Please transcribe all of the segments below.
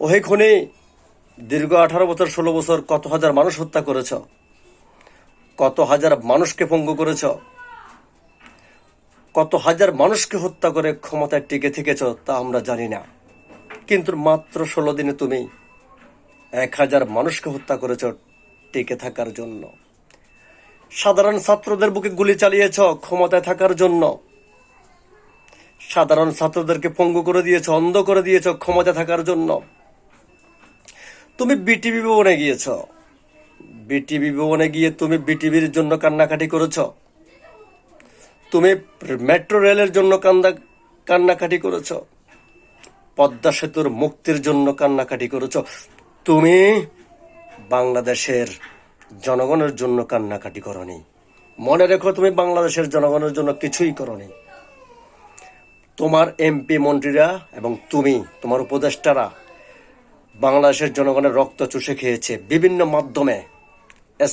ওহে দীর্ঘ আঠারো বছর, ষোলো বছর কত হাজার মানুষ হত্যা করেছ? কত হাজার মানুষকে পঙ্গু করেছ? কত হাজার মানুষকে হত্যা করে ক্ষমতায় টিকে থেকেছ তা আমরা জানি না। কিন্তু মাত্র ষোলো দিনে তুমি এক হাজার মানুষকে হত্যা করেছ টিকে থাকার জন্য। সাধারণ ছাত্রদের বুকে গুলি চালিয়েছ ক্ষমতায় থাকার জন্য। সাধারণ ছাত্রদেরকে পঙ্গু করে দিয়েছ, অন্ধ করে দিয়েছ ক্ষমতা থাকার জন্য। তুমি বিটিভি ভবনে গিয়েছ। বিটিভি ভবনে গিয়ে তুমি বিটিভির জন্য কান্নাকাটি করেছ। তুমি মেট্রো রেলের জন্য কান্দা কান্নাকাটি করেছ। পদ্মা সেতুর মুক্তির জন্য কান্নাকাটি করেছ। তুমি বাংলাদেশের জনগণের জন্য কান্নাকাটি করনি। মনে রেখো তুমি বাংলাদেশের জনগণের জন্য কিছুই করনি। তোমার এমপি মন্ত্রীরা এবং তুমি, তোমার উপদেষ্টারা বাংলাদেশের জনগণের রক্ত চুষে খেয়েছে বিভিন্ন মাধ্যমে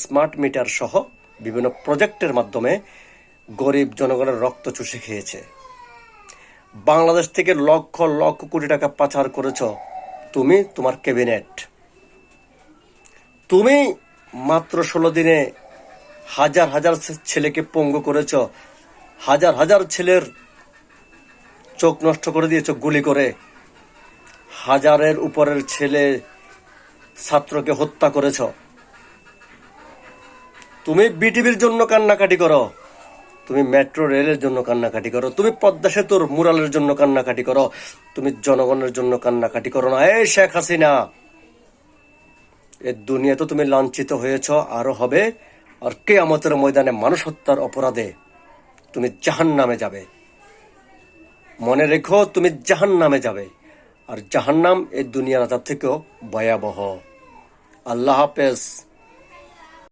স্মার্ট মিটার সহ বিভিন্ন প্রজেক্টের মাধ্যমে গরিব জনগণের রক্ত চুষে খেয়েছে। বাংলাদেশ থেকে লক্ষ লক্ষ কোটি টাকা পাচার করেছ তুমি, তোমার ক্যাবিনেট তুমি মাত্র ষোলো দিনে হাজার হাজার ছেলেকে পঙ্গু করেছ, হাজার হাজার ছেলের চোখ নষ্ট করে দিয়েছ, গুলি করে। হাজারের উপরের ছেলে ছাত্রকে হত্যা করেছ। তুমি বিটিভির জন্য কান্নাকাটি করো। তুমি মেট্রো রেলের জন্য কান্নাকাটি করো। তুমি পদ্মা সেতুর মুরালের জন্য কান্নাকাটি করো। তুমি জনগণের জন্য কান্নাকাটি করো না। এই শেখ হাসিনা, এ দুনিয়া তো তুমি লাঞ্ছিত হয়েছ, আরও হবে। আর কে কেয়ামতের ময়দানে মানুষ হত্যার অপরাধে তুমি জাহান নামে যাবে। মনে রেখো, তুমি জাহান নামে যাবে। আর জাহান্নাম এই দুনিয়ার আজাব থেকেও ভয়াবহ। আল্লাহ হাফেজ।